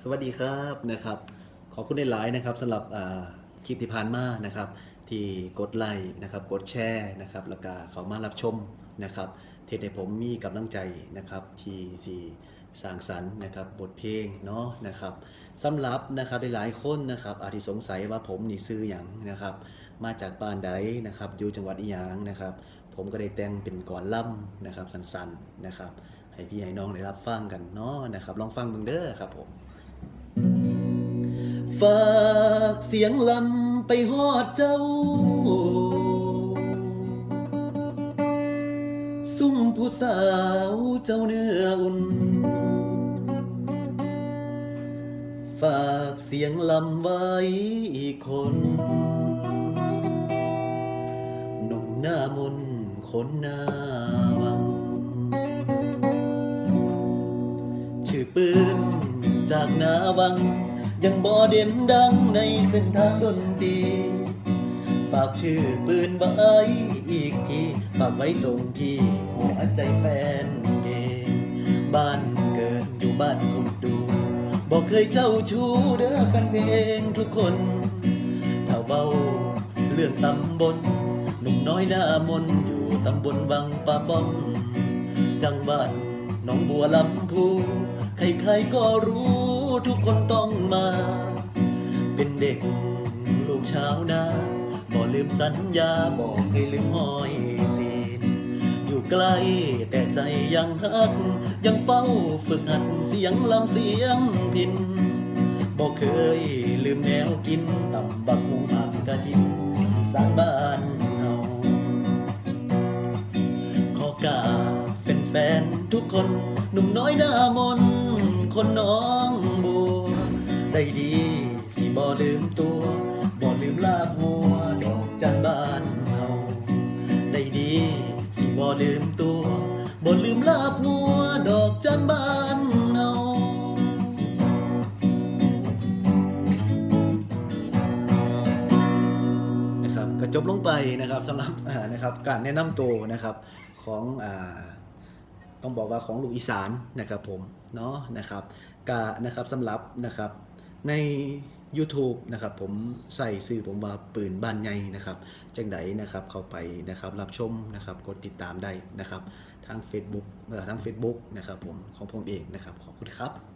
สวัสดีครับนะครับ ขอบคุณในหลายนะครับสำหรับคลิปที่ผ่านมานะครับ ที่กดไลค์นะครับกดแชร์นะครับแล้วก็เขามารับชมนะครับเทศให้ผมมีกำลังใจนะครับที่ที่สร้างสรรค์นะครับบทเพลงเนาะนะครับสำหรับนะครับหลายๆคนนะครับอาจจะสงสัยว่าผมนี่ซื้ออย่างนะครับ มาจากบ้านใดนะครับอยู่จังหวัดอีหยางนะครับ ผมก็ได้แต่งเป็นก่อนล่ำนะครับสั้นๆนะครับให้พี่ให้น้องได้รับฟังกันเนาะนะครับ ลองฟังเบิ่งเด้อครับผม ฝากเสียงลำไปฮอดเจ้าซุ่มผู้สาวเจ้าเนื้ออุ่น ฝากเสียงลำไว้อีกคนหนุ่มหน้ามนต์คนหน้าวัง ชื่อปืนจากนาวัง ยังบ่เด่นดังในเส้นทางดนตรีฝากชื่อปืนไว้อีกทีฝากไว้ตรงที่หัวใจแฟนเองบ้านเกิดอยู่บ้านคุณดูบอกเคยเจ้าชู้เด้อแฟนเพลงทุกคนถ้าเว้าเรื่องตำบลหนุ่มน้อยหน้ามนอยู่ตำบลวังปะป้องจังหวัดหนองบัวลำพูใครๆก็รู้ ทุกคนต้องมา เป็นเด็กลูกชาวนาบ่ลืมสัญญาบอกให้ลืมห้อยตีนอยู่ใกล้แต่ใจยังฮัก ยังเฝ้าฝึกหัดเสียงลำเสียงพินบอกเคยลืมแนวกินตำบักหุงผักกะทินที่สร้างบ้านเฮาขอกาบแฟนๆทุกคนหนุ่มน้อยหน้ามนคนน้องบัว ได้ดี สิบ่ลืมตัวบ่ลืมลากหัวดอกจันบ้านเฮาได้ดี สิบ่ลืมตัวบ่ลืมลากหัวดอกจันบ้านเฮานะครับก็จบลงไปนะครับสำหรับนะครับการแนะนำตัวนะครับของอ่าต้องบอกว่าของลูกอีสานนะครับผมเนาะนะครับกะนะครับสำหรับนะครับ ใน YouTube นะครับผมใส่ซื้อผมว่าปืนบ้านใหญ่นะครับจังไดนะครับเข้าไปนะครับรับชมนะครับกดติดตามได้นะครับทาง Facebook เอ่อทาง Facebook นะครับผมของผมเองนะครับขอบคุณครับ